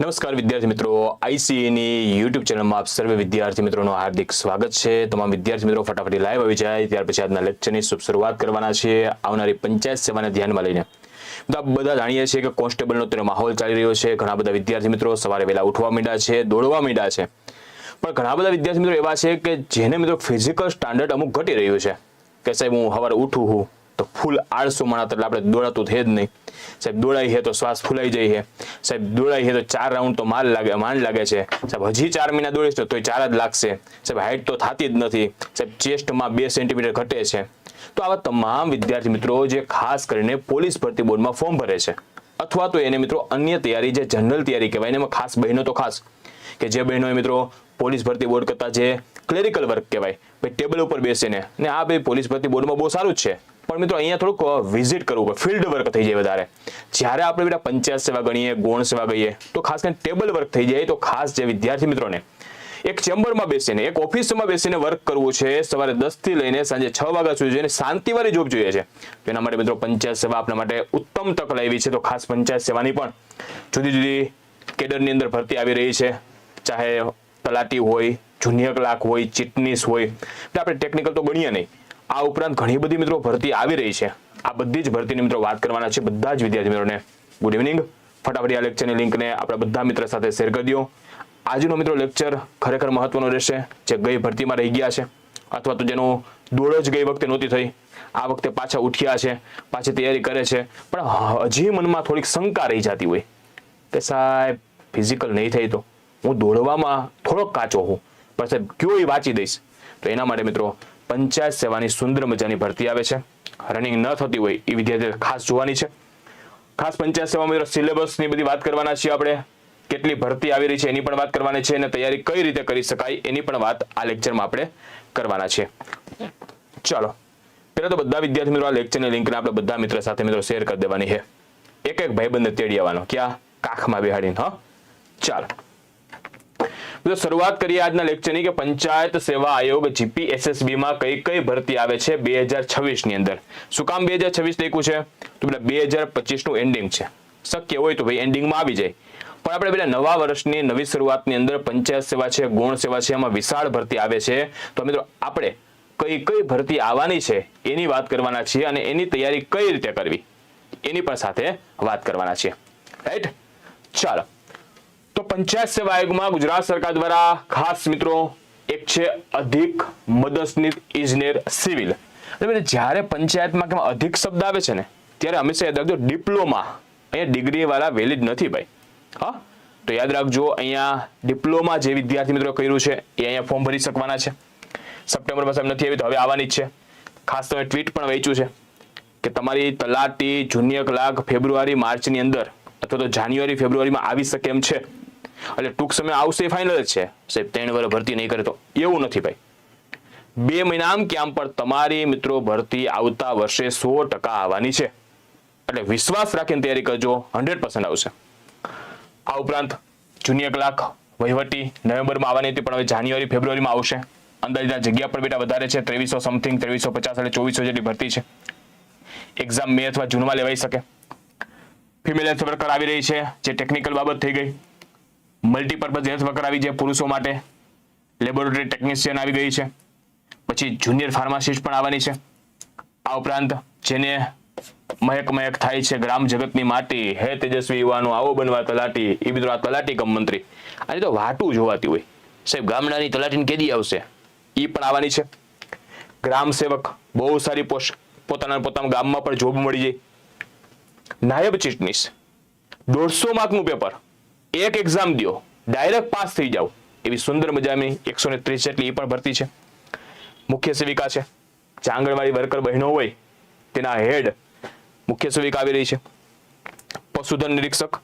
નમસ્કાર વિદ્યાર્થી મિત્રો, આઈસીએની યુટ્યુબ ચેનલમાં આપ સર્વે વિદ્યાર્થી મિત્રોનું હાર્દિક સ્વાગત છે. તમામ વિદ્યાર્થી મિત્રો ફટાફટી લાઈવ આવી જાય, ત્યાર પછી આજના લેક્ચરની શુભ શરૂઆત કરવાના છે. આવનારી પંચાયત સેવાને ધ્યાનમાં લઈને. તો બધા જાણીએ છીએ કે કોન્સ્ટેબલનો તેનો માહોલ ચાલી રહ્યો છે. ઘણા બધા વિદ્યાર્થી મિત્રો સવારે વહેલા ઉઠવા માંડ્યા છે, દોડવા માંડ્યા છે. પણ ઘણા બધા વિદ્યાર્થી મિત્રો એવા છે કે જેને મિત્રો ફિઝિકલ સ્ટાન્ડર્ડ અમુક ઘટી રહ્યું છે. કે સાહેબ હું સવારે ઉઠું હું તો ફૂલ આળસુ માણસ એટલે આપણે દોડાતું છે જ નહીં. સાહેબ, દોડાઈ છે તો શ્વાસ ફૂલાઈ જાય છે સાહેબ, દોડાઈ છે તો ચાર રાઉન્ડ તો માલ લાગે, માંડ લાગે છે. સાહેબ, હજી ચાર મહિના દોડીશ તો તોય ચાર જ લાગશે. સાહેબ હાઈટ તો થતી જ નથી. સાહેબ ચેસ્ટમાં બે સેન્ટીમીટર ઘટે છે. તો આવા તમામ વિદ્યાર્થી મિત્રો જે ખાસ કરીને પોલીસ ભરતી બોર્ડમાં ફોર્મ ભરે છે, અથવા તો એને મિત્રો અન્ય તૈયારી, જે જનરલ તૈયારી કહેવાય એમાં ખાસ બહેનો તો ખાસ. કે જે બહેનોએ મિત્રો પોલીસ ભરતી બોર્ડ કરતા જે ક્લેરિકલ વર્ક કહેવાય, ભાઈ ટેબલ ઉપર બેસીને. ને આ ભાઈ પોલીસ ભરતી બોર્ડમાં બહુ સારું જ છે. પણ મિત્રો, અહીંયા થોડુંક વિઝિટ કરવું પડે ફિલ્ડ વર્ક થઈ જાય વધારે. જ્યારે આપણે બેટા પંચાયત સેવા ગણીએ, ગૌણ સેવા ગઈએ તો ખાસ કરીને ટેબલ વર્ક થઈ જાય, તો ખાસ જે વિદ્યાર્થી મિત્રોને, એક ચેમ્બરમાં બેસીને, એક ઓફિસમાં બેસીને વર્ક કરવું છે, સવારે દસથી લઈને સાંજે છ વાગ્યા સુધી જોઈને શાંતિવાળી જોબ જોઈએ છે. તો એના માટે મિત્રો, પંચાયત સેવા આપણા માટે ઉત્તમ તક લાવી છે, તો ખાસ પંચાયત સેવાની પણ જુદી જુદી કેડરની અંદર ભરતી આવી રહી છે. ચાહે તલાટી હોય, જુનિયર ક્લાર્ક હોય ચીટનીસ હોય, આપણે ટેકનિકલ તો ગણીએ નહીં. આ ઉપરાંત ઘણી બધી મિત્રો ભરતી આવી રહી છે. આ બધી જ ભરતીની મિત્રો વાત કરવાના છે બધા જ વિદ્યાર્થી મિત્રોને ગુડ ઇવનિંગ ફટાફટ આ લેક્ચરની લિંકને આપણા બધા મિત્ર સાથે શેર કરી દો. આજનો મિત્રો લેક્ચર ખરેખર મહત્વનો રહેશે. જે ગઈ ભરતીમાં રહી ગયા છે. અથવા તો જેનો દોડ જ ગઈ વખતે નહોતી થઈ. આ વખતે પાછા ઉઠ્યા છે. પાછી તૈયારી કરે છે. પણ હજી મનમાં થોડીક શંકા રહી જતી હોય. કે સાહેબ ફિઝિકલ નહીં થઈ તો હું દોડવામાં થોડોક કાચો હું પણ સાહેબ, કયો એ વાંચી દઈશ? તો એના માટે મિત્રો પંચાયત સેવાની સુંદર મજાની ભરતી આવે છે. રનિંગ ન થતી હોય એ વિદ્યાર્થીઓ ખાસ જોવાની છે. ખાસ પંચાયત સેવા મિત્રો સિલેબસની બધી વાત કરવાના છીએ આપણે. કેટલી ભરતી આવી રહી છે એની પણ વાત કરવાની છે અને તૈયારી કઈ રીતે કરી શકાય એની પણ વાત આ લેક્ચરમાં આપણે કરવાના છે ચાલો. પહેલાં તો બધા વિદ્યાર્થી મિત્રો આ લેક્ચરની લિંકને આપણે બધા મિત્રો સાથે મિત્રો શેર કરી દેવાની છે. એક એક ભાઈબંધને તેડી આવવાનો. ક્યાં? કાખમાં બેહાડીને, હા? ચાલો. તો શરૂઆત કરીએ આજના લેક્ચરની કે પંચાયત સેવા આયોગ જીપીએસએસબી માં કઈ કઈ ભરતી આવે છે બે હજાર છવ્વીસની અંદર. શું કામ બે હજાર છવ્વીસ લખ્યું છે? તો પેલા બે હજાર પચીસનું એન્ડિંગ છે. શક્ય હોય તો ભાઈ એન્ડિંગમાં આવી જાય. પણ આપણે પેલા નવા વર્ષની નવી શરૂઆતની અંદર પંચાયત સેવા છે, ગૌણ સેવા છે, એમાં વિશાળ ભરતી આવે છે. તો મિત્રો, આપણે કઈ કઈ ભરતી આવવાની છે એની વાત કરવાના છીએ અને એની તૈયારી કઈ રીતે કરવી એની પણ સાથે વાત કરવાના છીએ. રાઈટ ચાલો. તો પંચાયત સેવા આયોગમાં ગુજરાત સરકાર દ્વારા ખાસ મિત્રો, એક છે અધિક મદદનીશ ઇજનેર સિવિલ. જ્યારે પંચાયતમાં કેમ અધિક શબ્દ આવે છે ને, ત્યારે હંમેશા યાદ રાખજો, ડિપ્લોમા અહીંયા ડિગ્રી વાળા વેલિડ નથી ભાઈ. હા? તો યાદ રાખજો, અહીંયા ડિપ્લોમા જે વિદ્યાર્થી મિત્રો કર્યું છે, એ અહીંયા ફોર્મ ભરી શકવાના છે. સપ્ટેમ્બરમાં સાહેબ નથી આવી, તો હવે આવવાની જ છે. ખાસ તમે ટ્વીટ પણ વેચ્યું છે કે તમારી તલાટી જુનિયર ક્લાર્ક ફેબ્રુઆરી, માર્ચની અંદર, અથવા તો જાન્યુઆરી, ફેબ્રુઆરીમાં આવી શકે એમ છે. એટલે ટૂંક સમય આવશે ફાઇનલ જ છે. સાહેબ, ત્રણ વર્ષ ભરતી નહીં કરે તો એવું નથી ભાઈ. બે મહિના આમ કે આમ પણ તમારી મિત્રો ભરતી આવતા વર્ષે સો ટકા આવવાની છે. એટલે વિશ્વાસ રાખીને તૈયારી કરજો, હંડ્રેડ પર્સન્ટ આવશે. આ ઉપરાંત જુનિયર ક્લાર્ક વહીવટી નવેમ્બરમાં આવવાની હતી, પણ હવે જાન્યુઆરી, ફેબ્રુઆરીમાં આવશે. અંદાજના જગ્યા પણ બેટા વધારે છે, ત્રેવીસો સમથિંગ ત્રેવીસો પચાસ એટલે ચોવીસો જેટલી ભરતી છે. એક્ઝામ મે અથવા જૂનમાં લેવાઈ શકે. ફિમેલ હેલ્થ વર્કર આવી રહી છે, જે ટેકનિકલ બાબત થઈ ગઈ. મલ્ટીપર્પઝ હેલ્થ વર્કર આવી છે પુરુષો માટે. લેબોરેટરી ટેકનિશિયન આવી ગઈ છે. પછી જુનિયર ફાર્માસિસ્ટ પણ આવવાની છે. આ ઉપરાંત જેને મહેક મહેક થાય છે ગ્રામ જગતની માટી, હે તેજસ્વી યુવાનો, આવો બનવા તલાટી એ મિત્રો આ તલાટી કમ મંત્રી. આજે તો વાટું જોવાતી હોય. સાહેબ, ગામડાની તલાટીને કેદી આવશે? એ પણ આવવાની છે. ગ્રામ સેવક, બહુ સારી પોસ્ટ પોતાના પોતાના ગામમાં પણ જોબ મળી જાય. નાયબ ચીટનીસ દોઢસો માર્કનું પેપર એક એક્ઝામ દો ડાયરેક્ટ પાસ થઈ જાઓ. એવી સુંદર મજાની એકસો ને ત્રીસ જેટલી એ પણ ભરતી છે. મુખ્ય સેવિકા છે. જે આંગણવાડી વર્કર બહેનો હોય, તેના હેડ મુખ્ય સેવિકા આવી રહી છે. પશુધન નિરીક્ષક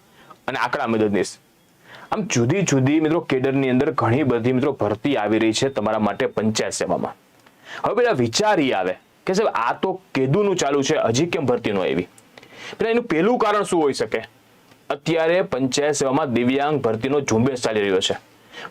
અને આંકડા મદદનીશ. આમ જુદી જુદી મિત્રો કેડરની અંદર ઘણી બધી મિત્રો ભરતી આવી રહી છે તમારા માટે પંચાયત સેવામાં. હવે પેલા વિચાર એ આવે કે સાહેબ આ તો કેદુનું ચાલુ છે, હજી કેમ ભરતી નો આવી? પેલા એનું પહેલું કારણ શું હોઈ શકે? અત્યારે પંચાયત સેવામાં દિવ્યાંગ ભરતીનો ઝુંબેશ ચાલી રહ્યો છે.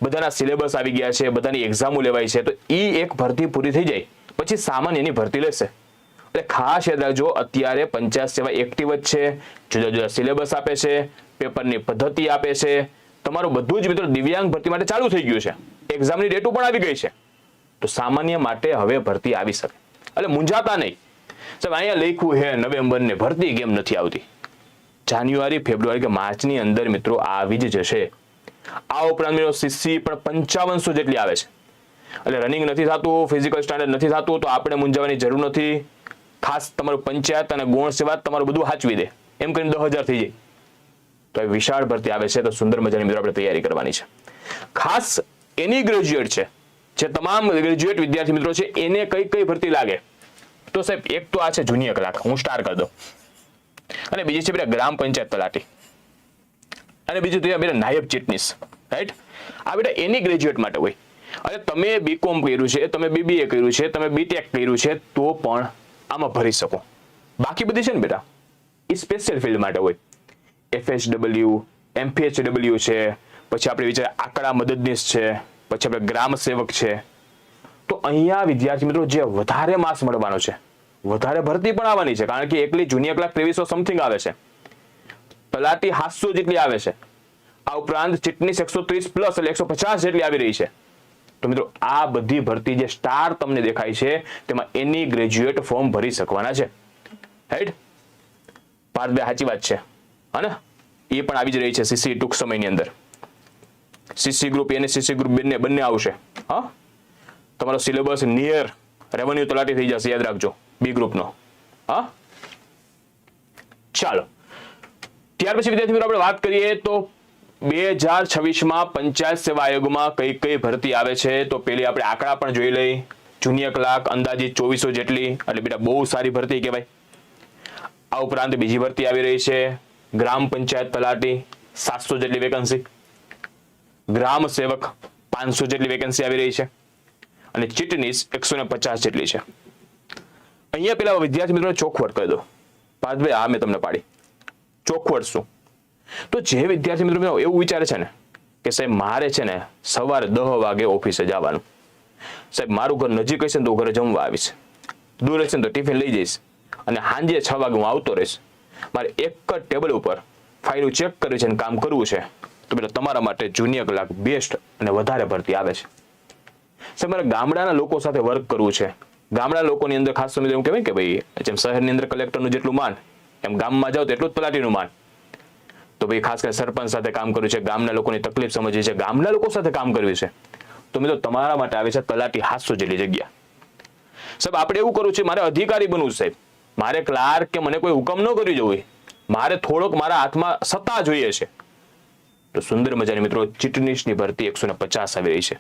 બધાના સિલેબસ આવી ગયા છે, બધાની એક્ઝામો લેવાય છે, તો એ એક ભરતી પૂરી થઈ જાય, પછી સામાન્યની ભરતી લેશે. એટલે ખાસ યાદ રાખજો, અત્યારે પંચાયત સેવા એક્ટિવ જ છે, જુદા જુદા સિલેબસ આપે છે, પેપરની પદ્ધતિ આપે છે. તમારું બધું જ મિત્રો દિવ્યાંગ ભરતી માટે ચાલુ થઈ ગયું છે. એક્ઝામની ડેટો પણ આવી ગઈ છે. તો સામાન્ય માટે હવે ભરતી આવી શકે. એટલે મૂંઝાતા નહીં. સાહેબ, અહીંયા લખ્યું હે નવેમ્બર ને ભરતી કેમ નથી આવતી? જાન્યુઆરી, ફેબ્રુઆરી કે માર્ચની અંદર મિત્રો આવી જ જશે. આ ઉપરાંત મિત્રો સીસી પણ પંચાવનસો જેટલી આવે છે. એટલે રનિંગ નથી થતું ફિઝિકલ સ્ટાન્ડર્ડ નથી થતું, તો આપણે મૂંઝાવાની જરૂર નથી. ખાસ તમારું પંચાયત અને ગુણ સેવા તમારું બધું હાચવી દે. એમ કરીને દસ હજાર થઈ જાય. તો એ વિશાળ ભરતી આવે છે, તો સુંદર મજાની મિત્રો આપણે તૈયારી કરવાની છે. ખાસ એની ગ્રેજ્યુએટ છે, જે તમામ ગ્રેજ્યુએટ વિદ્યાર્થી મિત્રો છે, એને કઈ કઈ ભરતી લાગે? તો સાહેબ, એક તો આ છે જુનિયર કલાક, હું સ્ટાર કરી દઉં. અને બીજી છે બેટા ગ્રામ પંચાયત તલાટી. અને બીજું તો બેટા નાયબ ચીટનીસ રાઈટ આ બેટા એની ગ્રેજ્યુએટ માટે હોય. અને તમે બીકોમ કર્યું છે, તમે બીબીએ કર્યું છે, તમે બીટેક કર્યું છે, તો પણ આમાં ભરી શકો. બાકી બધી છે ને બેટા? એ સ્પેશિયલ ફિલ્ડ માટે હોય. એફએચડબલ્યુ એમપીએચડબલ્યુ છે, પછી આપણે વિચાર આંકડા મદદનીશ છે, પછી આપણે ગ્રામ સેવક છે. તો અહીંયા વિદ્યાર્થી મિત્રો જે વધારે માસ મળવાનો છે વધારે ભરતી પણ આવવાની છે, કારણ કે એકલી જુનિયર ક્લાસ ત્રેવીસો સમથિંગ આવે છે. તલાટી સાતસો જેટલી આવે છે. આ ઉપરાંત ચીટની એકસો ત્રીસ પ્લસ એટલે એકસો પચાસ જેટલી આવી રહી છે. તો મિત્રો, આ બધી ભરતી જે સ્ટાર તમને દેખાય છે, તેમાં એની ગ્રેજ્યુએટ ફોર્મ ભરી શકવાના છે. રાઈટ પાર્થ બે સાચી વાત છે. હને એ પણ આવી જ રહી છે સીસી ટૂંક સમયની અંદર. સીસી ગ્રુપ અને સીસી ગ્રુપ બંને બંને આવશે. હા? તમારો સિલેબસ નિયર રેવન્યુ તલાટી થઈ જશે, યાદ રાખજો. બી ગ્રુપનો હા? ચાલો. ત્યાર પછી, વિદ્યાર્થી મિત્રો, આપણે વાત કરીએ તો બે હજાર છવ્વીસમાં પંચાયત સેવા આયોગમાં કઈ કઈ ભરતી આવે છે? તો પેલી આપણે આંકડા પણ જોઈ લઈ. જુનિયર કલાક અંદાજિત ચોવીસો જેટલી. એટલે બેટા, બહુ સારી ભરતી કહેવાય. આ ઉપરાંત બીજી ભરતી આવી રહી છે. ગ્રામ પંચાયત તલાટી, સાતસો જેટલી વેકન્સી ગ્રામ સેવક, પાંચસો જેટલી વેકેન્સી આવી રહી છે. અને ચીટનીસ એકસો ને પચાસ જેટલી છે. અહીંયા પેલા વિદ્યાર્થી મિત્રો ચોખવટ કરી દો પાર્થભાઈ આ મેં તમને પાડી. ચોખવટ શું? તો જે વિદ્યાર્થી મિત્રો એવું વિચારે છે ને, કે સાહેબ મારે છે ને સવારે દહ વાગે ઓફિસે જવાનું. સાહેબ, મારું ઘર નજીક હશે ને તો ઘરે જમવા આવીશ. દૂર હશે ને તો ટિફિન લઈ જઈશ. અને સાંજે છ વાગે હું આવતો રહીશ. મારે એક જ ટેબલ ઉપર ફાઇલો ચેક કરવી છે અને કામ કરવું છે. તો પેલા તમારા માટે જુનિયર કલાક બેસ્ટ અને વધારે ભરતી આવે છે. સાહેબ, મારે ગામડાના લોકો સાથે વર્ક કરવું છે. ગામડા લોકોની અંદર ખાસ સમય એવું કહેવાય કે ભાઈ, જેમ શહેરની અંદર કલેક્ટરનું જેટલું માન એમ ગામમાં જાઓ તો એટલું જ તલાટીનું માન તો ભાઈ ખાસ કરીને સરપંચ સાથે કામ કર્યું છે, ગામના લોકોની તકલીફ સમજી છે, ગામના લોકો સાથે કામ કરવી છે. તો મિત્રો તમારા માટે આવે છે તલાટી હાથસો જેટલી જગ્યા. સાહેબ, આપણે એવું કરવું છે મારે અધિકારી બનવું સાહેબ. મારે ક્લાર્ક કે મને કોઈ હુકમ ન કરી જવું મારે થોડોક મારા હાથમાં સત્તા જોઈએ છે. તો સુંદર મજાની મિત્રો ચીટનીશની ભરતી એકસો ને પચાસ આવી રહી છે.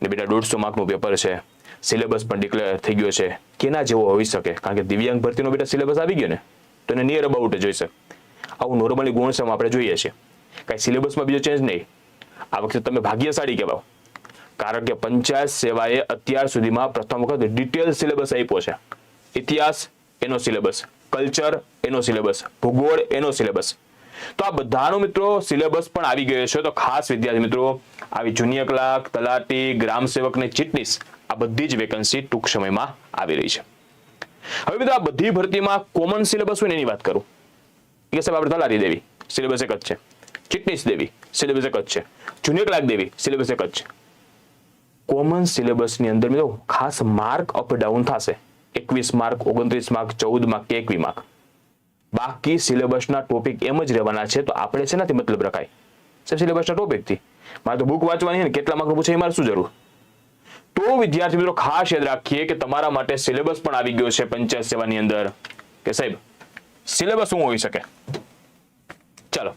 ને બેટા દોઢસો માર્કનું પેપર છે. સિલેબસ પણ ડિક્લેર થઈ ગયો છે. કેના જેવો હોઈ શકે? કારણ કે દિવ્યાંગ ભરતીનો બેટા સિલેબસ આવી ગયો ને, તો એને નિયર અબાઉટ જોઈશે આવું નોર્મલી ગુણસમ આપણે જોઈએ છીએ કાંઈ સિલેબસમાં બીજો ચેન્જ નહીં. આ વખતે તમે ભાગ્યશાળી કહેવાઓ. કારણ કે પંચાયત સેવાએ અત્યાર સુધીમાં પ્રથમ વખત ડિટેલ સિલેબસ આપ્યો છે. ઇતિહાસ, એનો સિલેબસ કલ્ચર એનો સિલેબસ ભૂગોળ, એનો સિલેબસ તો આ બધાનો મિત્રો સિલેબસ પણ આવી ગયો છે. તો ખાસ વિદ્યાર્થી મિત્રો, આવી જુનિયર ક્લાર્ક તલાટી ગ્રામ સેવક ને ચીટનીસ આ બધી જ વેકન્સી ટૂંક સમયમાં આવી રહી છે. હવે મિત્રો આ બધી ભરતીમાં કોમન સિલેબસ હોય ને એની વાત કરું. કે સાહેબ, આપણે તલાટી દેવી સિલેબસ એક જ છે. ચિટનીસ દેવી સિલેબસ એક જ છે. જુનિયર ક્લાર્ક દેવી સિલેબસ એક જ છે. કોમન સિલેબસની અંદર મિત્રો ખાસ માર્ક અપ ડાઉન થશે. એકવીસ માર્ક ઓગણત્રીસ માર્ક ચૌદ માર્ક કે એકવી માર્ક બાકી સિલેબસના ટોપિક એમ જ રહેવાના છે, તો આપણે છે નથી મતલબ રખાય? સાહેબ સિલેબસના ટોપિકથી મારે તો બુક વાંચવાની છે ને, કેટલા માર્ક પૂછે એ મારે શું જરૂર? તો વિદ્યાર્થી મિત્રો ખાસ યાદ રાખીએ કે તમારા માટે સિલેબસ પણ આવી ગયો છે પંચાયત સેવાની અંદર. કે સાહેબ, સિલેબસ શું હોઈ શકે? ચાલો.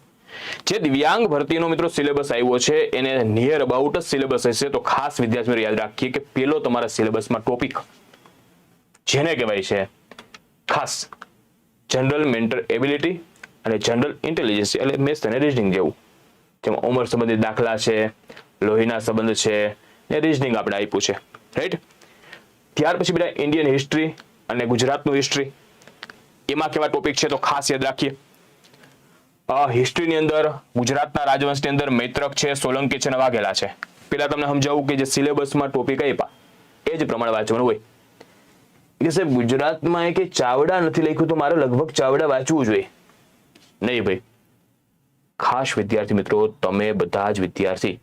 જે દિવ્યાંગ ભરતીનો મિત્રો સિલેબસ આવ્યો છે, એને નિયર અબાઉટ સિલેબસ હશે. તો ખાસ વિદ્યાર્થી મિત્રો યાદ રાખીએ કે પેલો તમારા સિલેબસમાં ટોપિક જેને કહેવાય છે, ખાસ જનરલ મેન્ટલ એબિલિટી અને જનરલ ઇન્ટેલિજન્સ એટલે મેથ્સ અને રીઝનિંગ જેવું. જેમાં ઉંમર સંબંધિત દાખલા છે, લોહીના સંબંધ છે ને રિઝનિંગ આપણે આપ્યું છે. રાઈટ ત્યાર પછી બધા ઇન્ડિયન હિસ્ટ્રી અને ગુજરાતનું હિસ્ટ્રી એમાં કેવા ટોપિક છે તો ખાસ યાદ રાખીએ. હિસ્ટ્રીની અંદર ગુજરાતના રાજવંશની અંદર મૈત્રક છે, સોલંકી છે અને વાઘેલા છે. પેલા તમને સમજાવું કે જે સિલેબસમાં ટોપિક આપ્યા, એ જ પ્રમાણે વાંચવાનું હોય. કે સાહેબ, ગુજરાતમાં એ કે ચાવડા નથી લખ્યું તો મારે લગભગ ચાવડા વાંચવું જોઈએ. નહીં ભાઈ. ખાસ વિદ્યાર્થી મિત્રો, તમે બધા જ વિદ્યાર્થી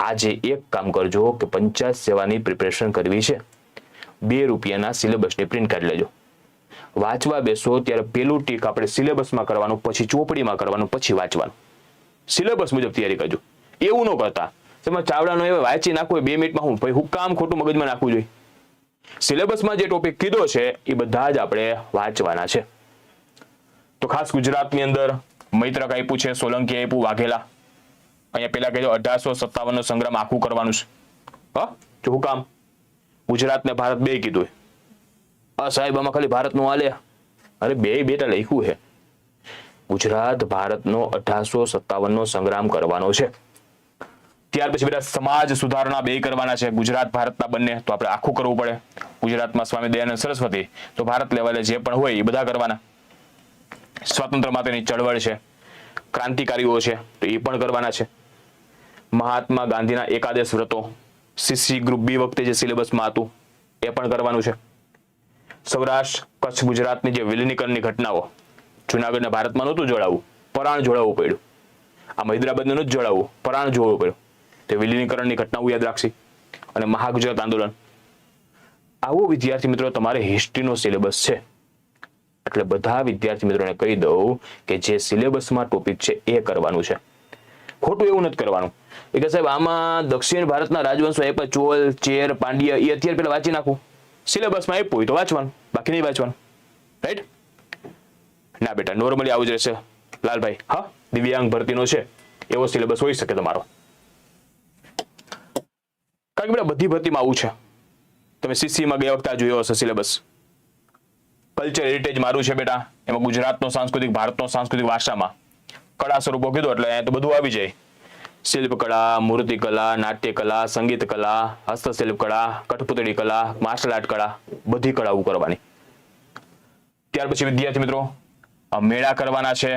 આજે એક કામ કરજો કે પંચાયત સેવાની પ્રિપેરેશન કરવી છે. બે રૂપિયાના સિલેબસની પ્રિન્ટ કાઢી લેજો. વાંચવા બેસો ત્યારે પેલું ટીક આપણે સિલેબસમાં કરવાનું, પછી ચોપડીમાં કરવાનું, પછી વાંચવાનું. સિલેબસ મુજબ તૈયારી કરજો. એવું ન કરતા. તમે ચાવડાનો એ વાંચી નાખો બે મિનિટમાં હું ભાઈ હું કામ ખોટું મગજમાં નાખવું જોઈએ. સિલેબસમાં જે ટોપિક કીધો છે, એ બધા જ આપણે વાંચવાના છે. તો ખાસ ગુજરાતની અંદર મૈત્રક આપ્યું છે, સોલંકી આપ્યું, વાઘેલા. અહીંયા પેલા કહેજો અઢારસો સત્તાવન નો સંગ્રામ આખું કરવાનું છે. હા? શું કામ? ગુજરાત ને ભારત બે કીધું આ સાહેબ, આમાં ખાલી ભારતનું આલે અરે, બે બેટા લખ્યું છે. ગુજરાત ભારતનો અઢારસો સત્તાવન નો સંગ્રામ કરવાનો છે. ત્યાર પછી બધા સમાજ સુધારણા બે કરવાના છે. ગુજરાત, ભારતના બંને. તો આપણે આખું કરવું પડે. ગુજરાતમાં સ્વામી દયાનંદ સરસ્વતી. તો ભારત લેવલે જે પણ હોય એ બધા કરવાના. સ્વતંત્ર માટેની ચળવળ છે. ક્રાંતિકારીઓ છે, તો એ પણ કરવાના છે. મહાત્મા ગાંધીના એકાદશ વ્રતો સીસી ગ્રુપ બી વખતે જે સિલેબસમાં હતું, એ પણ કરવાનું છે. સૌરાષ્ટ્ર, કચ્છ, ગુજરાતની જે વિલીનીકરણની ઘટનાઓ, જુનાગઢના ભારતમાં નહોતું જોડાવું, પરાણ જોડાવવું પડ્યું. આ હૈદરાબાદને નહોતું જોડાવવું પરાણ જોડવું પડ્યું. તે વિલીનીકરણની ઘટનાઓ યાદ રાખશી અને મહાગુજરાત આંદોલન. આવો વિદ્યાર્થી મિત્રો, તમારે હિસ્ટ્રીનો સિલેબસ છે. એટલે બધા વિદ્યાર્થી મિત્રોને કહી દઉં કે જે સિલેબસમાં ટોપિક છે એ કરવાનું છે. ખોટું એવું નથી કરવાનું. એ કે સાહેબ, આમાં દક્ષિણ ભારતના રાજવંશો આપ્યા, ચોલ, ચેર, પાંડ્ય એ અત્યારે પેલા વાંચી નાખું. સિલેબસમાં આપ્યું હોય તો વાંચવાનું, બાકી નહીં વાંચવાનું. રાઈટ ના બેટા નોર્મલી આવું જ રહેશે. લાલભાઈ, હા? દિવ્યાંગ ભરતીનો છે. એવો સિલેબસ હોઈ શકે તમારો. કારણ કે બેટા, બધી ભરતીમાં આવું છે. તમે સીસીમાં ગયા વખતે જોયો હશે સિલેબસ. કલ્ચર હેરિટેજ મારું છે બેટા. એમાં ગુજરાતનો સાંસ્કૃતિક, ભારતનો સાંસ્કૃતિક વારસામાં કળા સ્વરૂપો કીધું એટલે અહીંયા તો બધું આવી જાય. શિલ્પકળા મૂર્તિકલા નાટ્યકલા સંગીત કલા હસ્તશિલ્પ કળા કઠપુતળી કલા માર્શલ આર્ટ કળા બધી કળાઓ કરવાની. ત્યાર પછી વિદ્યાર્થી મિત્રો મેળા કરવાના છે,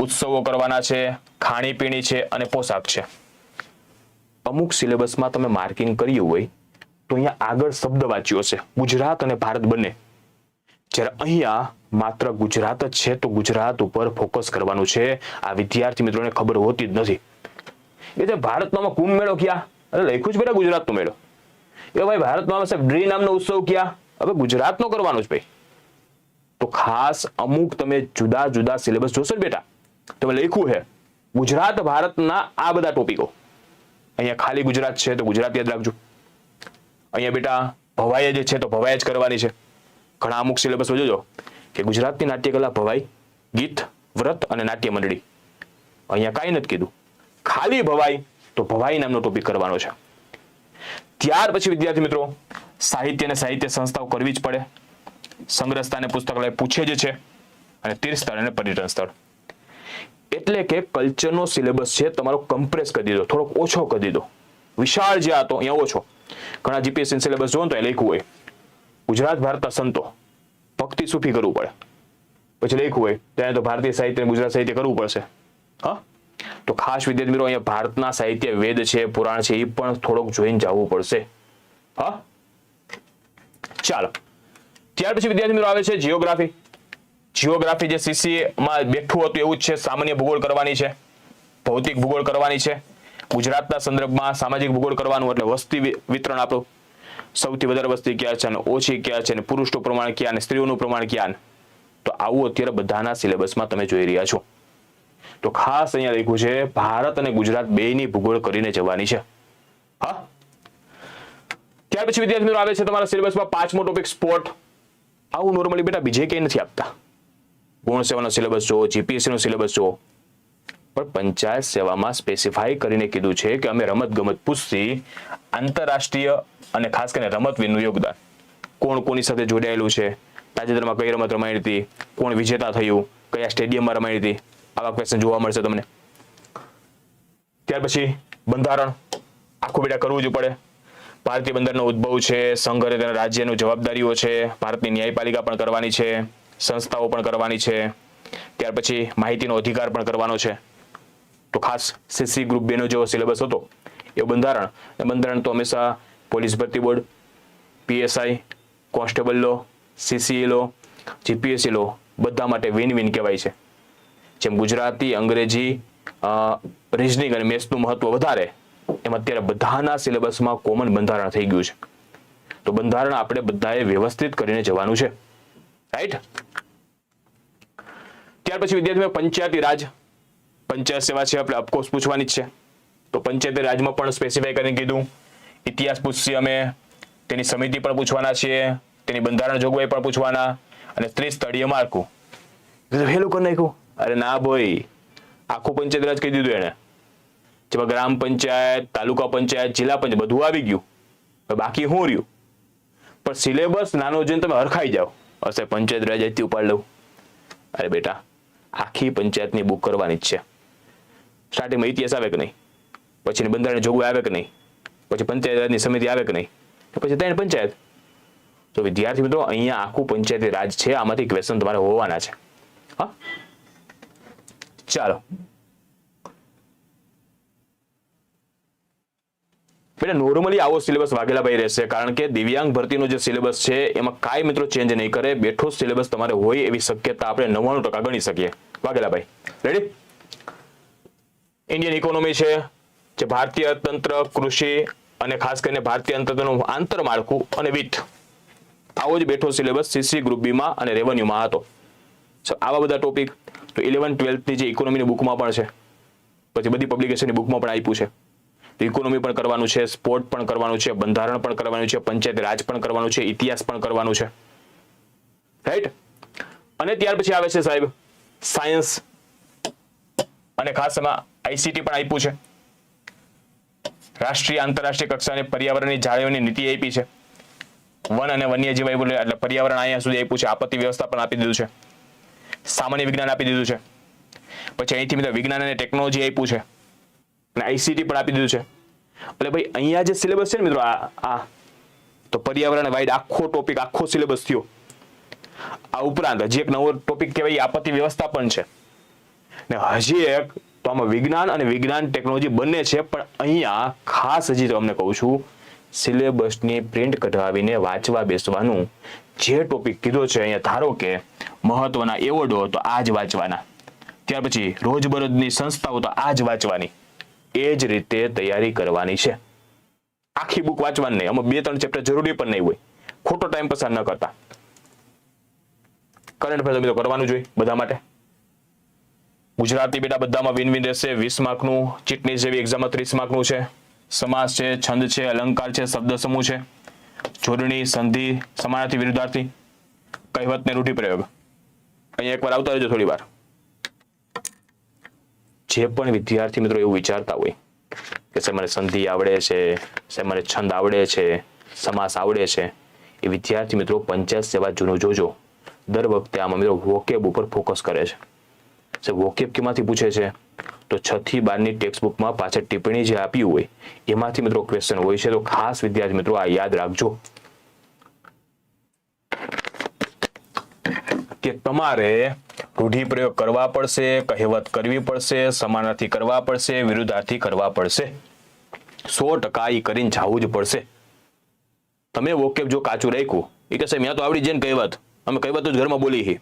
ઉત્સવો કરવાના છે, ખાણીપીણી છે અને પોશાક છે. અમુક સિલેબસમાં તમે માર્કિંગ કર્યું હોય તો અહીંયા આગળ શબ્દ વાંચ્યો છે ગુજરાત અને ભારત બંને. જ્યારે અહીંયા માત્ર ગુજરાત જ છે, તો ગુજરાત ઉપર ફોકસ કરવાનું છે. આ વિદ્યાર્થી મિત્રોને ખબર હોતી જ નથી. એ જે ભારતમાં કુંભ મેળો ક્યાં? અરે લખ્યું જ બેટા ગુજરાતનો મેળો. એ ભાઈ ભારતમાં સાહેબ ડ્રી નામનો ઉત્સવ ક્યાં? હવે ગુજરાતનો કરવાનો જ ભાઈ. તો ખાસ અમુક તમે જુદા જુદા સિલેબસ જોશો બેટા, તમે લખ્યું છે, ગુજરાત ભારતના આ બધા ટોપિકો. અહીંયા ખાલી ગુજરાત છે તો ગુજરાત યાદ રાખજો. અહીંયા બેટા ભવાઈ જે છે તો ભવાઈ જ કરવાની છે. ઘણા અમુક સિલેબસ જોજો કે ગુજરાતની નાટ્યકલા ભવાઈ, ગીત, વ્રત અને નાટ્ય મંડળી. અહીંયા કાંઈ નથી કીધું. ખાલી ભવાઈ તો ભવાઈ નામનો ટોપિક કરવાનો છે. ત્યાર પછી વિદ્યાર્થી મિત્રો, સાહિત્ય અને સાહિત્ય સંસ્થાઓ કરવી જ પડે. સંગ્રહ સ્થાને પુસ્તકાલય પૂછે જ છે અને તીર્થ સ્થળ અને પર્યટન સ્થળ. એટલે કે કલ્ચરનો સિલેબસ છે તમારો કમ્પ્રેસ કરી દીધો, થોડોક ઓછો કરી દીધો. વિશાળ જે હતો અહીંયા ઓછો. ઘણા જીપીએસસી સિલેબસ જોવો તો એ લખ્યું હોય. ગુજરાત ભારતના સંતો. ભક્તિ સુફી કરવું પડે. પછી લખ્યું હોય ત્યાં તો ભારતીય સાહિત્ય ગુજરાત સાહિત્ય કરવું પડશે. હા? તો ખાસ વિદ્યાર્થી મિત્રો, અહીંયા ભારતના સાહિત્ય, વેદ છે, પુરાણ છે, એ પણ થોડોક જોઈને જવું પડશે. હા? ચાલો. ત્યાર પછી વિદ્યાર્થી મિત્રો આવે છે જીઓગ્રાફી જીઓગ્રાફી જે સીસી માં બેઠું હતું, એવું જ છે, સામાન્ય ભૂગોળ કરવાની છે, ભૌતિક ભૂગોળ કરવાની છે. ગુજરાતના સંદર્ભમાં સામાજિક ભૂગોળ કરવાનું, એટલે વસ્તી વિતરણ આપણું. સૌથી વધારે વસ્તી ક્યાં છે અને ઓછી ક્યાં છે અને પુરુષનું પ્રમાણ ક્યાં અને સ્ત્રીઓનું પ્રમાણ ક્યાં તો આવું અત્યારે બધાના સિલેબસમાં તમે જોઈ રહ્યા છો. તો ખાસ અહીંયા લખ્યું છે, ભારત અને ગુજરાત બેયની ભૂગોળ કરીને જવાની છે. હા? ત્યાર પછી વિદ્યાર્થી મિત્રો આવે છે તમારા સિલેબસમાં પાંચમો ટોપિક સ્પોર્ટ આવું નોર્મલી બેટા બીજે કંઈ નથી આપતા. ગુણ સેવાનો સિલેબસ જો જીપીએસસી નો સિલેબસ જો પણ પંચાયત સેવામાં સ્પેસિફાઈ કરીને કીધું છે કે અમે રમત ગમત પૂછતી આંતરરાષ્ટ્રીય અને ખાસ કરીને રમતવીરનું યોગદાન. કોણ કોની સાથે જોડાયેલું છે? તાજેતરમાં કઈ રમત રમાઈ હતી? કોણ વિજેતા થયું? કયા સ્ટેડિયમમાં રમાઈ હતી? આવા ક્વેશ્ચન જોવા મળશે તમને. ત્યાર પછી બંધારણ. આખું બેટા કરવું જ પડે. ભારતીય બંધારણનો ઉદ્ભવ છે, સંઘ અને તેના રાજ્યની જવાબદારીઓ છે, ભારતની ન્યાયપાલિકા પણ કરવાની છે, સંસ્થાઓ પણ કરવાની છે. ત્યાર પછી માહિતીનો અધિકાર પણ કરવાનો છે. ખાસ સીસી ગ્રુપ બેનો જેવો સિલેબસ હતો. એ બંધારણ એ બંધારણ તો હંમેશા પોલીસ ભરતી બોર્ડ, પીએસઆઈ, કોન્સ્ટેબલ લો, સીસીએ લો, જીપીએસસી લો, બધા માટે વિન વિન કહેવાય છે. જેમ ગુજરાતી, અંગ્રેજી રિઝનિંગ અને મેથ્સનું મહત્વ વધારે, એમ અત્યારે બધાના સિલેબસમાં કોમન બંધારણ થઈ ગયું છે. તો બંધારણ આપણે બધાએ વ્યવસ્થિત કરીને જવાનું છે. રાઈટ ત્યાર પછી વિદ્યાર્થીઓ, પંચાયતી રાજ. પંચાયત સેવા છે આપણે ઓફકોર્સ પૂછવાની જ છે. તો પંચાયતી રાજમાં પણ સ્પેસિફાઈ કરીને કીધું ઇતિહાસ પૂછશે અમે. તેની સમિતિ પણ પૂછવાના છીએ તેની બંધારણ જોગવાઈ પણ પૂછવાના. અને ત્રિસ્તરીય માળખું. વહેલું કરી નાખ્યું. અરે ના ભાઈ. આખું પંચાયત રાજ કહી દીધું એને જેમાં ગ્રામ પંચાયત તાલુકા પંચાયત જિલ્લા પંચાયત બધું આવી ગયું. બાકી શું રહ્યું? પણ સિલેબસ નાનો જોઈને તમે હરખાઈ જાઓ. હશે પંચાયત રાજ અહીંથી ઉપાડ લઉં. અરે બેટા આખી પંચાયતની બુક કરવાની જ છે. સ્ટાર્ટિંગમાં ઇતિહાસ આવે કે નહીં? પછી બંધારણ જોગવાઈ આવે કે નહીં? પછી પંચાયતની સમિતિ આવે કે નહીં? પછી ત્રણ પંચાયત. તો વિદ્યાર્થી મિત્રો, અહીંયા આખું પંચાયતી રાજ છે. આમાંથી ક્વેશ્ચન તમારે હોવાના છે. હા? ચાલો. બેટા નોર્મલી આવો સિલેબસ વાઘેલાભાઈ રહેશે, કારણ કે દિવ્યાંગ ભરતીનો જે સિલેબસ છે, એમાં કાંઈ મિત્રો ચેન્જ નહીં કરે. બેઠો સિલેબસ તમારે હોય એવી શક્યતા આપણે નવ્વાણું ટકા ગણી શકીએ. વાઘેલાભાઈ રેડી ઇન્ડિયન ઇકોનોમી છે, જે ભારતીય અર્થતંત્ર કૃષિ અને ખાસ કરીને ભારતીય અર્થતંત્રનું આંતરમાળખું અને વિત્ત આવો જ બેઠો સિલેબસ સીસી ગ્રુપ બીમાં અને રેવન્યુમાં હતો. આવા બધા ટોપિક તો ઇલેવન ટ્વેલ્થની જે ઇકોનોમીની બુકમાં પણ છે. પછી બધી પબ્લિકેશનની બુકમાં પણ આપ્યું છે. તો ઇકોનોમી પણ કરવાનું છે સ્પોર્ટ પણ કરવાનું છે, બંધારણ પણ કરવાનું છે, પંચાયત રાજ પણ કરવાનું છે, ઇતિહાસ પણ કરવાનું છે. રાઈટ અને ત્યાર પછી આવે છે સાહેબ સાયન્સ અને ખાસ એમાં આઈસીટી પણ આપ્યું છે. રાષ્ટ્રીય આંતરરાષ્ટ્રીય કક્ષાની પર્યાવરણની જાળવણી નીતિ આપી છે. વન અને વન્યજીવ આપ્યું એટલે પર્યાવરણ અહીંયા સુધી આપ્યું છે, આપત્તિ વ્યવસ્થા પણ આપી દીધું છે. સામાન્ય વિજ્ઞાન આપી દીધું છે. પછી અહીંથી મિત્રો વિજ્ઞાન અને ટેકનોલોજી આપ્યું છે. અને આઈસીટી પણ આપી દીધું છે. એટલે ભાઈ અહીંયા જે સિલેબસ છે ને મિત્રો, આ આ, તો પર્યાવરણ વાઇડ આખો ટોપિક આખો સિલેબસ થયો. આ ઉપરાંત હજી એક નવો ટોપિક કહેવાય આપત્તિ વ્યવસ્થા પણ છે. ને હજી એક તો આમાં વિજ્ઞાન અને વિજ્ઞાન ટેકનોલોજી બંને છે, પણ અહીંયા ખાસ હજી તો અમને કહું છું સિલેબસની પ્રિન્ટ કઢાવીને વાંચવા બેસવાનું જે ટોપિક કીધો છે અહીંયા, ધારો કે મહત્વના એવોર્ડો તો આ જ વાંચવાના. ત્યાર પછી રોજબરોજની સંસ્થાઓ તો આ જ વાંચવાની. એ જ રીતે તૈયારી કરવાની છે. આખી બુક વાંચવાની નહીં, આમાં બે ત્રણ ચેપ્ટર જરૂરી પણ નહીં હોય. ખોટો ટાઈમ પસાર ન કરતા. કરંટ અફેર તો કરવાનું જોઈએ બધા માટે. ગુજરાતી બેટા બધામાં વિન વિન રહેશે. વીસ માર્કનું ચીટની જેવી એક્ઝામમાં ત્રીસ માર્કનું છે. સમાસ છે, છંદ છે, અલંકાર છે, શબ્દ સમૂહ છે. જોડણી, સંધિ, સમાનાર્થી, વિરુદ્ધાર્થી કહેવત ને રૂઢિપ્રયોગ અહીંયા એકવાર આવતા રહેજો થોડી વાર. જે પણ વિદ્યાર્થી મિત્રો એવું વિચારતા હોય કે સાહેબ મને સંધિ આવડે છે, સાહેબ મને છંદ આવડે છે, સમાસ આવડે છે, એ વિદ્યાર્થી મિત્રો પંચાયત સેવા જૂનું જોજો. દર વખતે આમાં મિત્રો વોકેબ ઉપર ફોકસ કરે છે. સાહેબ વોકેબ કેમાંથી પૂછે છે? તો છ થી બારની ટેક્સ્ટ બુકમાં પાછળ ટિપ્પણી જે આપી હોય, એમાંથી મિત્રો ક્વેશ્ચન હોય છે. તો ખાસ વિદ્યાર્થી મિત્રો, આ યાદ રાખજો. કે તમારે રૂઢિપ્રયોગ કરવા પડશે, કહેવત કરવી પડશે, સમાનાર્થી કરવા પડશે, વિરુદ્ધાર્થી કરવા પડશે. સો ટકા એ કરીને જવું જ પડશે. તમે વોકેબ જો કાચું રાખ્યું એ કહેશે, મેં તો આવડી જઈને કહેવત. અમે કહેવત જ ઘરમાં બોલી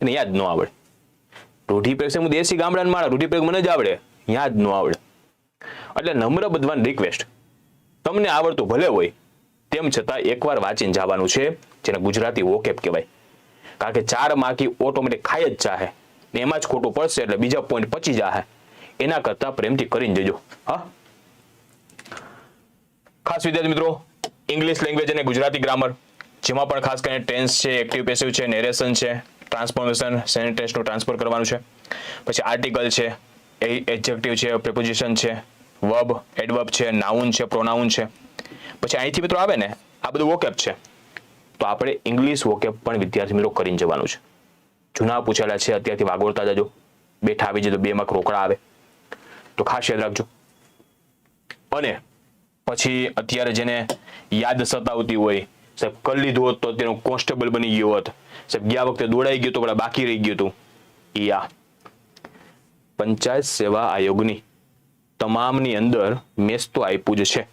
એને યાદ ન આવડે. રૂઢિપ્રયોગ છે, હું દેશી ગામડાને મારા રૂઢિપ્રયોગ મને જ આવડે. યાદ ન આવડે. એટલે નમ્ર બધવાન રિક્વેસ્ટ તમને આવડતું ભલે હોય, તેમ છતાં એકવાર વાંચીને જવાનું છે, જેને ગુજરાતી વોકેપ કહેવાય. કારણ કે ચાર માર્કી ઓટોમેટિક ખાઈ જ ચાહે ને એમાં જ ખોટું પડશે એટલે બીજા પોઈન્ટ પચી જાહે. એના કરતાં પ્રેમથી કરીને જજો. હા? ખાસ વિદ્યાર્થી મિત્રો ઇંગ્લિશ લેંગ્વેજ અને ગુજરાતી ગ્રામર જેમાં પણ ખાસ કરીને ટેન્સ છે એક્ટિવ પેસિવ છે નેરેશન છે ટ્રાન્સફોર્મેશન સેન્ટેન્સનું ટ્રાન્સફર કરવાનું છે. પછી આર્ટિકલ છે, એ એડજેક્ટિવ છે, પ્રિપોઝિશન છે, વર્બ, એડવર્બ છે, નાઉન છે, પ્રોનાઉન છે. પછી અહીંથી મિત્રો આવે ને, આ બધું વોકેપ છે. તો આપણે ઇંગ્લિશ વોકેપ પણ વિદ્યાર્થી મિત્રો કરીને જવાનું છે. જૂના પૂછેલા છે, અત્યારથી વાગોળતા જજો. બેઠા આવી જાય તો બે માર્ક રોકડા આવે. તો ખાસ યાદ રાખજો. અને પછી અત્યારે જેને યાદ સતાવતી હોય, સાહેબ, કરી લીધું હોત તો તેનો કોન્સ્ટેબલ બની ગયો હોત. સાહેબ, ગયા વખતે દોડાઈ ગયું તો પેલા બાકી રહી ગયું હતું. ઈ આ પંચાયત સેવા આયોગની તમામની અંદર મેસ તો આપ્યું જ છે.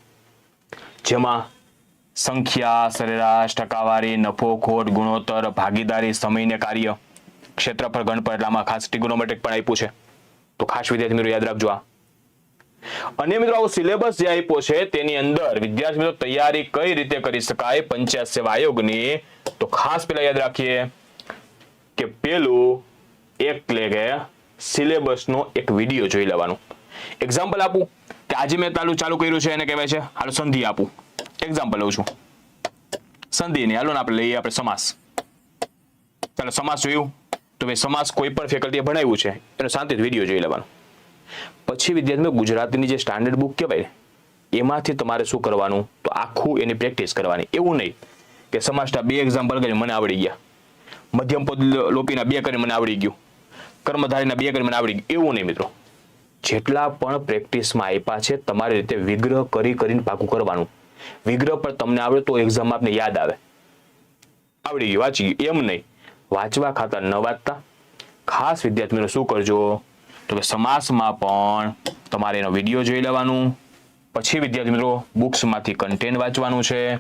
જેમાં સંખ્યા, સરેરાશ, ટકાવારી, નફો, ખોટ, ગુણોત્તર, ભાગીદારી, સમયને કાર્ય, ક્ષેત્રફળ, ગણપત આમાં ખાસ ટ્રિગોનોમેટ્રિક પણ આપ્યું છે. તો ખાસ વિદ્યાર્થી મિત્રો યાદ રાખજો આ. અને મિત્રો, આવો સિલેબસ જે આપ્યો છે, તેની અંદર વિદ્યાર્થી મિત્રો તૈયારી કઈ રીતે કરી શકાય? પંચાયત સેવા આયોગની. તો ખાસ પેલા યાદ રાખીએ કે પેલું એટલે કે સિલેબસનો એક વીડિયો જોઈ લેવાનો. એક્ઝામ્પલ આપું. કે આજે મેં તાલુ ચાલુ કર્યું છે, એને કહેવાય છે, હાલ સંધિ આપું. એક્ઝામ્પલ લઉં છું. સંધિની, હાલો ને આપણે લઈએ આપણે સમાસ. ચાલો સમાસ જોયું. તો ભાઈ સમાસ કોઈ પણ ફેકલ્ટીએ ભણાવ્યું છે, એનો શાંતિથી વીડિયો જોઈ લેવાનો. પછી વિદ્યાર્થીઓ, ગુજરાતીની જે સ્ટાન્ડર્ડ બુક કહેવાય, એમાંથી તમારે શું કરવાનું? તો આખું એની પ્રેક્ટિસ કરવાની. એવું નહીં કે સમાજના બે એક્ઝામ્પલ કરીને મને આવડી ગયા. મધ્યમ પદ લોપીના બે કરીને મને આવડી ગયું. કર્મધારીના બે કરીને મને આવડી ગયું. એવું નહીં મિત્રો. જેટલા પણ પ્રેક્ટિસમાં આપ્યા છે, તમારી રીતે વિગ્રહ કરી કરીને પાકું કરવાનું. વિગ્રહ પર તમને આવડે તો એક્ઝામ આપને યાદ આવે. આવડી ગયું, વાંચી ગયું. એમ નહીં. વાંચવા ખાતા ન વાંચતા. ખાસ વિદ્યાર્થી શું કરજો? તો કે સમાસમાં પણ તમારે એનો વીડિયો જોઈ લેવાનું. પછી વિદ્યાર્થી મિત્રો, બુક્સમાંથી કન્ટેન્ટ વાંચવાનું છે.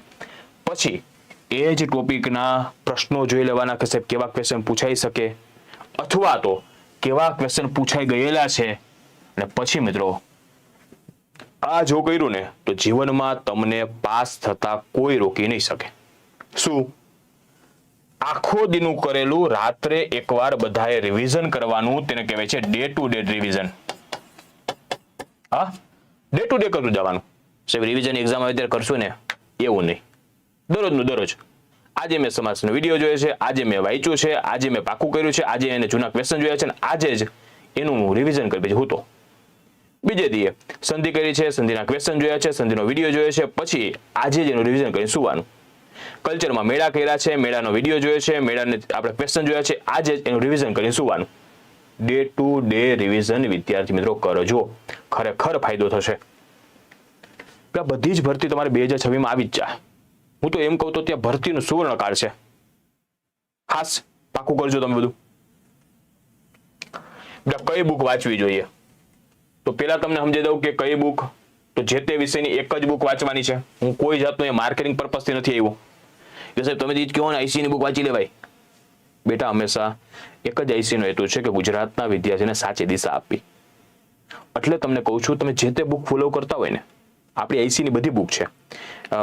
પછી એ જ ટોપિકના પ્રશ્નો જોઈ લેવાના કે સાહેબ કેવા ક્વેશ્ચન પૂછાઈ શકે અથવા તો કેવા ક્વેશ્ચન પૂછાઈ ગયેલા છે. અને પછી મિત્રો, આ જો કર્યું ને, તો જીવનમાં તમને પાસ થતા કોઈ રોકી નહીં શકે. શું? આખો દિનું કરેલું રાત્રે એકવાર બધાએ રિવિઝન કરવાનું, તેને કહેવાય છે ડે ટુ ડે રિવિઝન હા? ડે ટુ ડે કરતું જવાનું. સાહેબ રિવિઝન એક્ઝામ આવે ત્યારે કરશું ને? એવું નહીં. દરરોજનું, દરરોજ. આજે મેં સમાજનો વીડિયો જોયો છે, આજે મેં વાંચ્યું છે, આજે મેં પાકું કર્યું છે, આજે એને જૂના ક્વેશ્ચન જોયા છે અને આજે જ એનું હું રિવિઝન કરી પછી હું તો. બીજે દીએ, સંધિ કરી છે, સંધિના ક્વેશ્ચન જોયા છે, સંધિનો વીડિયો જોયો છે, પછી આજે જ એનું રિવિઝન કરીને સુવાનું. કલ્ચરમાં મેળા કર્યા છે, મેળાનો વીડિયો જોયો છે, મેળાને આપણે ક્વેશ્ચન જોયા છે. આજે એનું રિવિઝન કરીને સુવાનું ડે ટુ ડે રિવિઝન વિદ્યાર્થી મિત્રો કરજો ખરેખર ફાયદો થશે. બધી જ ભરતી તમારે બે હજાર છવ્વીસમાં આવી જ જાય હું તો એમ કહું તો ત્યાં ભરતીનું સુવર્ણકાળ છે. ખાસ પાકું કરજો તમે બધું. બેટા કઈ બુક વાંચવી જોઈએ? તો પેલા તમને સમજાઈ દઉં કે કઈ બુક તો જે તે વિષયની એક જ બુક વાંચવાની છે. હું કોઈ જાતનું એ માર્કેટિંગ પર્પઝથી નથી આવ્યો. કે સાહેબ, તમે જ કહો ને આઈસીની બુક વાંચી લેવાય. બેટા, હંમેશા એક જ આઈસીનો હેતુ છે કે ગુજરાતના વિદ્યાર્થીને સાચી દિશા આપવી. એટલે તમને કહું છું, તમે જે તે બુક ફોલો કરતા હોય ને, આપણી આઈસીની બધી બુક છે.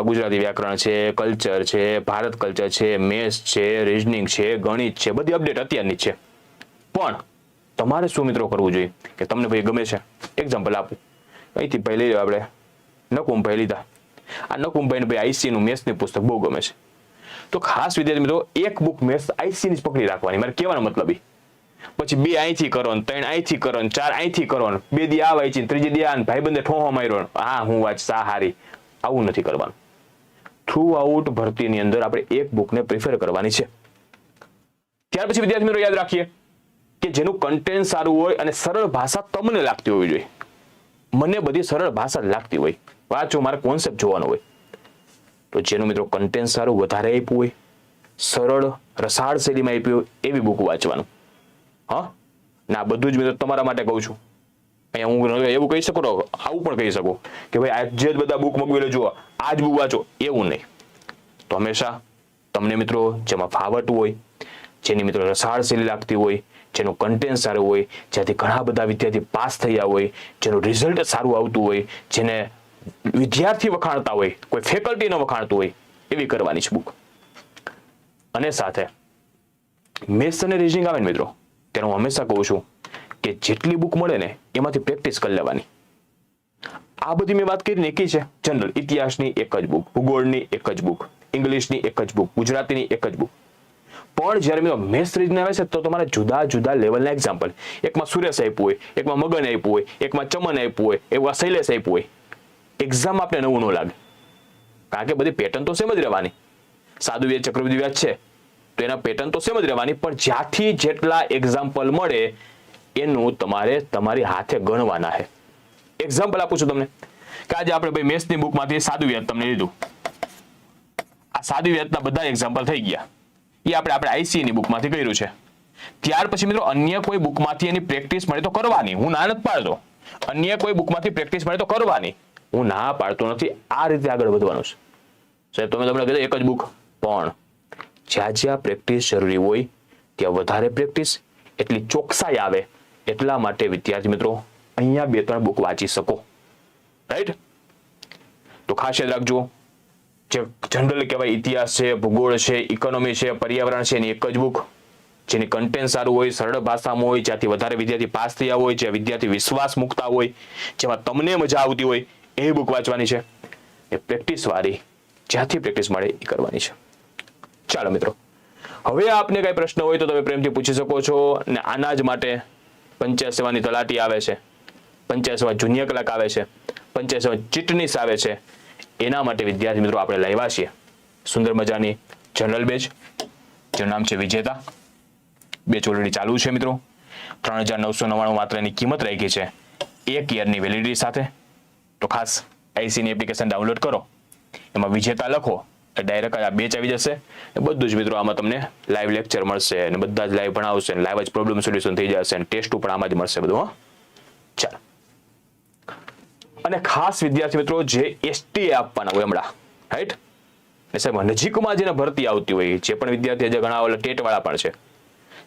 ગુજરાતી વ્યાકરણ છે કલ્ચર છે, ભારત કલ્ચર છે, મેથ્સ છે રિઝનિંગ છે, ગણિત છે, બધી અપડેટ અત્યારની છે. પણ તમારે શું મિત્રો કરવું જોઈએ? કે તમને ભાઈ ગમે છે? એક્ઝામ્પલ આપું. અહીંથી ભાઈ લઈ લો આપણે નકુંભાઈ લીધા આ નકુમભાઈને ભાઈ આઈસીનું મેથ્સની પુસ્તક બહુ ગમે છે. તો ખાસ વિદ્યાર્થી મિત્રો, એક બુક મેથ્સ આઈસીની જ પકડી રાખવાની. મારે કહેવાનો મતલબ પછી બે અહીંથી કરો ને ત્રણ અહીંથી કરો ને ચાર અહીંથી કરો ને બે દી આ વાંચી ત્રીજી દી આ ભાઈબંધે ઠોહો માર્યો હા, હું વાંચ, સા હારી આવું નથી કરવાનું. થ્રુ આઉટ ભરતીની અંદર આપણે એક બુકને પ્રિફર કરવાની છે. ત્યાર પછી વિદ્યાર્થી મિત્રો યાદ રાખીએ કે જેનું કન્ટેન્ટ સારું હોય અને સરળ ભાષા તમને લાગતી હોવી જોઈએ. મને બધી સરળ ભાષા લાગતી હોય. વાંચો, મારે કોન્સેપ્ટ જોવાનો હોય. તો જેનું મિત્રો કન્ટેન્ટ સારું, વધારે આપ્યું હોય, સરળ, રસાળ શૈલીમાં આપ્યું હોય, એવી બુક વાંચવાનું. હા? ના, બધું જ મિત્રો તમારા માટે કહું છું. અહીંયા હું એવું કહી શકું આવું પણ કહી શકું કે ભાઈ આજે જ બધા બુક મગવી લેજો આ જ બુક વાંચો, એવું નહીં. તો હંમેશા તમને મિત્રો જેમાં ફાવટ હોય, જેની મિત્રો રસાળ શૈલી લાગતી હોય, જેનું કન્ટેન્ટ સારું હોય, જ્યાંથી ઘણા બધા વિદ્યાર્થી પાસ થયા હોય, જેનું રિઝલ્ટ સારું આવતું હોય, જેને વિદ્યાર્થી વખાણતા હોય, કોઈ ફેકલ્ટીને વખાણતું હોય, એવી કરવાની છે બુક અને સાથે, મેથ્સ અને રીઝનિંગ આવે ને મિત્રો? ત્યારે હું હંમેશા કહું છું કે જેટલી બુક મળે ને, એમાંથી પ્રેક્ટિસ કરી લેવાની. આ બધી મેં વાત કરીને એકી છે. જનરલ ઇતિહાસની એક જ બુક ભૂગોળની એક જ બુક ઇંગ્લિશની એક જ બુક ગુજરાતીની એક જ બુક પણ જ્યારે મિત્રો મેથ્સ રીઝનિંગ આવે છે, તો તમારે જુદા જુદા લેવલના એક્ઝામ્પલ એકમાં સુરેશ આપ્યું હોય, એકમાં મગન આપ્યું હોય, એકમાં ચમન આપ્યું હોય એકમાં શૈલેષ આપ્યું હોય. એક્ઝામ આપણે નવું ન લાગે. કારણ કે બધી પેટર્ન તો સેમ જ રહેવાની. સાદુ વ્યાજ ચક્રવૃદ્ધિ વ્યાજ છે, તો એના પેટર્ન તો સેમ જ રહેવાની, પણ જ્યાંથી જેટલા એક્ઝામ્પલ મળે, એનું તમારે તમારી હાથે ગણવાના છે. એક્ઝામ્પલ આપું છું તમને. કે આજે આપણે ભાઈ મેથ્સની બુકમાંથી સાદુ વ્યાજ તમને લીધું. આ સાદુ વ્યાજના બધા એક્ઝામ્પલ થઈ ગયા. એ આપણે આપણે આઈસીની બુકમાંથી કર્યું છે. ત્યાર પછી મિત્રો અન્ય કોઈ બુકમાંથી એની પ્રેક્ટિસ મળે તો કરવાની. હું ના પાડતો. અન્ય કોઈ બુકમાંથી પ્રેક્ટિસ મળે તો કરવાની. હું ના પાડતો નથી, આ રીતે આગળ વધવાનું છે. સાહેબ, તમે તમને કીધું એક જ બુક પણ જ્યાં જ્યાં પ્રેક્ટિસ જરૂરી હોય, ત્યાં વધારે પ્રેક્ટિસ એટલી ચોકસાઈ આવે, એટલા માટે વિદ્યાર્થી મિત્રો, અહીંયા બે ત્રણ બુક વાંચી શકો. રાઈટ તો ખાસ યાદ રાખજો, જે જનરલ કહેવાય, ઇતિહાસ છે, ભૂગોળ છે ઇકોનોમી છે, પર્યાવરણ છે, એની એક જ બુક જેની કન્ટેન્ટ સારું હોય, સરળ ભાષામાં હોય, જ્યાંથી વધારે વિદ્યાર્થી પાસ થયા હોય, જ્યાં વિદ્યાર્થી વિશ્વાસ મૂકતા હોય, જેમાં તમને મજા આવતી હોય એ બુક વાંચવાની છે. એ પ્રેક્ટિસ વાળી જ્યાંથી પ્રેક્ટિસ મળે એ કરવાની છે. ચાલો મિત્રો, હવે આપને કઈ પ્રશ્ન હોય તો તમે પ્રેમથી પૂછી શકો છો અને આના જ માટે પંચાયત સેવાની તલાટી આવે છે પંચાયત સેવા જુનિયર કલાક આવે છે પંચાયત સેવા ચીટનીસ આવે છે. એના માટે વિદ્યાર્થી મિત્રો આપણે લાવ્યા છીએ. સુંદર મજાની જનરલ બેચ. જેનું નામ છે વિજેતા. બેચ ઓલરેડી ચાલુ છે મિત્રો. ત્રણ હજાર નવસો નવ્વાણું માત્ર એની કિંમત રાખી છે. એક યરની વેલિડિટી સાથે. તો ખાસ આઈસીની એપ્લિકેશન ડાઉનલોડ કરો. એમાં વિજેતા લખો, એટલે ડાયરેક્ટ આ બેચ આવી જશે. બધું જ મિત્રો આમાં તમને લાઈવ લેક્ચર મળશે અને બધા જ લાઈવ ભણાવશે અને લાઈવ જ પ્રોબ્લેમ સોલ્યુશન થઈ જશે અને ટેસ્ટ પણ આમાં જ મળશે બધું ચાલ. અને ખાસ વિદ્યાર્થી મિત્રો, જે એસટી આપવાના હોય હમણાં રાઈટ સાહેબ, નજીકમાં જેને ભરતી આવતી હોય, જે પણ વિદ્યાર્થી જે ઘણા ઓલા ટેટ વાળા પણ છે,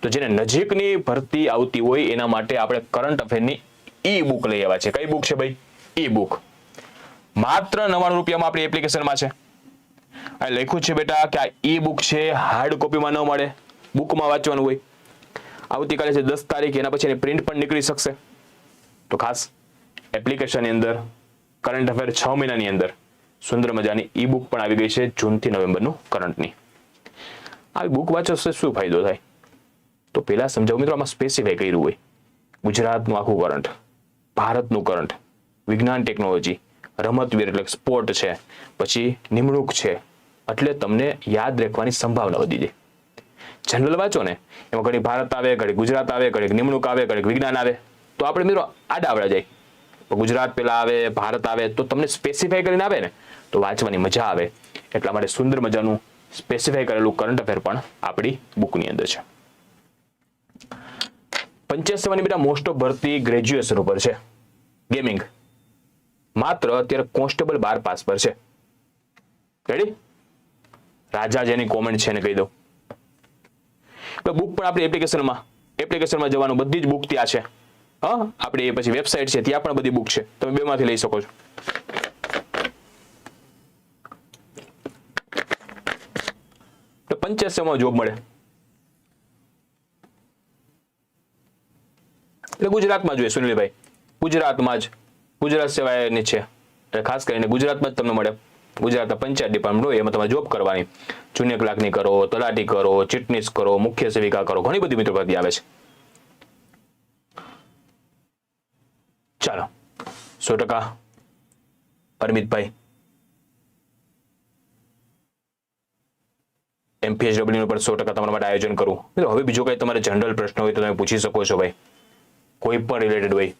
તો જેને નજીકની ભરતી આવતી હોય, એના માટે આપણે કરંટ અફેરની ઈ બુક લઈ આવ્યા છે. કઈ બુક છે ભાઈ? ઈ બુક માત્ર નવ્વાણું રૂપિયામાં આપણી એપ્લિકેશનમાં છે. આ લખ્યું છે બેટા કે આ ઈ બુક છે હાર્ડ કોપીમાં ન મળે. બુકમાં વાંચવાનું હોય. આવતીકાલે છે દસ તારીખ, એના પછી એની પ્રિન્ટ પણ નીકળી શકશે. તો ખાસ એપ્લિકેશનની અંદર કરંટ અફેર છ મહિનાની અંદર, સુંદર મજાની ઈ બુક પણ આવી ગઈ છે જૂનથી નવેમ્બરનું કરંટની આવી બુક વાંચો શું ફાયદો થાય? તો પહેલાં સમજાવું, મિત્રો, આમાં સ્પેસિફાઈ કર્યું હોય. ગુજરાતનું આખું કરંટ ભારતનું કરંટ વિજ્ઞાન ટેકનોલોજી રમતવીર એટલે સ્પોર્ટ છે. પછી નિમણૂક છે. એટલે તમને યાદ રાખવાની સંભાવના વધી જાય. જનરલ વાંચો ને, એમાં ઘડી ભારત આવે ઘડી ગુજરાત આવે ઘડી નિમણૂક આવે ઘડી વિજ્ઞાન આવે. તો આપણે મિત્રો આડા આવડા જાય ગુજરાત પેલા આવે, ભારત આવે, તો તમને સ્પેસિફાઈ કરીને આવે ને, તો વાંચવાની મજા આવે. એટલા માટે સુંદર મજાનું સ્પેસિફાઈ કરેલું કરંટ અફેર પણ આપણી બુકની અંદર છે. પંચાયત સેવાની બેટા મોસ્ટ ઓફ ભરતી ગ્રેજ્યુએશન ઉપર છે. ગેમિંગ માત્ર અત્યારે કોન્સ્ટેબલ બાર પાસ પર છે. રેડી રાજા જેની કોમેન્ટ છે એને કહી દઉં. બુક પણ આપણી એપ્લિકેશનમાં એપ્લિકેશનમાં જવાનું બધી જ બુક ત્યાં છે. હા, આપણી પછી વેબસાઇટ છે, ત્યાં પણ બધી બુક છે. તમે બેમાંથી લઈ શકો છો. તો પંચાયત જોબ મળે. એટલે ગુજરાતમાં જોઈએ સુનિલભાઈ. ગુજરાતમાં જ. ગુજરાત સેવાયની છે. ખાસ કરીને ગુજરાતમાં જ તમને મળે. ગુજરાતના પંચાયત ડિપાર્ટમેન્ટ હોય, એમાં તમારે જોબ કરવાની. જુનિયર ક્લાર્કની કરો, તલાટી કરો, ચીટનીસ કરો, મુખ્ય સેવિકા કરો, ઘણી બધી મિત્રો આવે છે. ચાલો, સો ટકા પરમિતભાઈ એમપીએચડબલ્યુ પર સો ટકા તમારા માટે આયોજન કરું. હવે બીજો કઈ તમારે જનરલ પ્રશ્ન હોય તો તમે પૂછી શકો છો ભાઈ. કોઈ પણ રિલેટેડ હોય.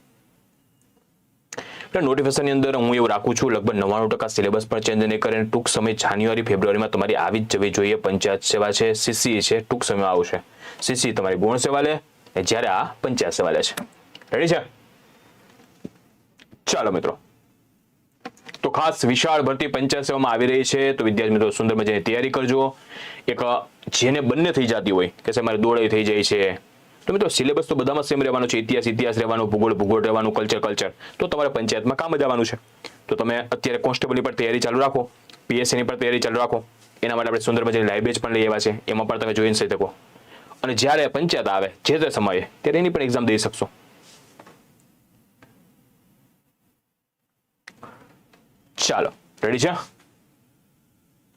એટલે નોટિફિકેશનની અંદર હું એવું રાખું છું, લગભગ નવ્વાણું ટકા સિલેબસ પણ ચેન્જ નહીં કરે ટૂંક સમય જાન્યુઆરી, ફેબ્રુઆરીમાં તમારી આવી જ જવી જોઈએ. પંચાયત સેવા છે સીસી છે, ટૂંક સમયમાં આવશે. સીસી તમારી ગુણ સેવા લે જ્યારે આ પંચાયત સેવા લે છે. રેડી છે? ચાલો મિત્રો. તો ખાસ વિશાળ ભરતી પંચાયત સેવામાં આવી રહી છે. તો વિદ્યાર્થી મિત્રો, સુંદર મજાની તૈયારી કરજો. એક, જેને બંને થઈ જતી હોય, કે મારે દોડાઈ થઈ જાય છે. તો મિત્રો સિલેબસ તો બધામાં સેમ રહેવાનો છે. ઇતિહાસ ઇતિહાસ રહેવાનો, ભૂગોળ ભૂગોળ રહેવાનું કલ્ચર કલ્ચર તો તમારે પંચાયતમાં કામ જ આવવાનું છે. તો તમે અત્યારે કોન્સ્ટેબલની પણ તૈયારી ચાલુ રાખો. પીએસસીની પણ તૈયારી ચાલુ રાખો. એના માટે આપણે સુંદર મજાની લાઇબ્રેજ પણ લઈ આવ્યા છે. એમાં પણ તમે જોઈ શકો. અને જ્યારે પંચાયત આવે, જે તે સમયે, ત્યારે એની પણ એક્ઝામ દઈ શકશો. ચાલો રેડી છે?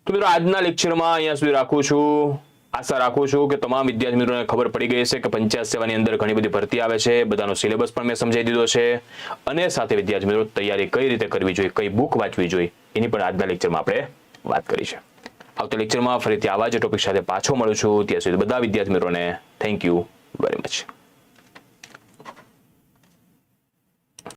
તો મિત્રો, આજના લેક્ચરમાં અહીંયા સુધી રાખું છું. આશા રાખું છું કે તમામ વિદ્યાર્થી મિત્રોને ખબર પડી ગઈ છે કે પંચાયત સેવાની અંદર ઘણી બધી ભરતી આવે છે. બધાનો સિલેબસ પણ મેં સમજાવી દીધો છે. અને સાથે વિદ્યાર્થી મિત્રો તૈયારી કઈ રીતે કરવી જોઈએ, કઈ બુક વાંચવી જોઈએ, એની પણ આજના લેક્ચરમાં આપણે વાત કરી છે આવતા લેક્ચરમાં ફરીથી આવા જ ટોપિક સાથે પાછો મળું છું. ત્યાં સુધી બધા વિદ્યાર્થી મિત્રોને થેન્ક યુ વેરી મચ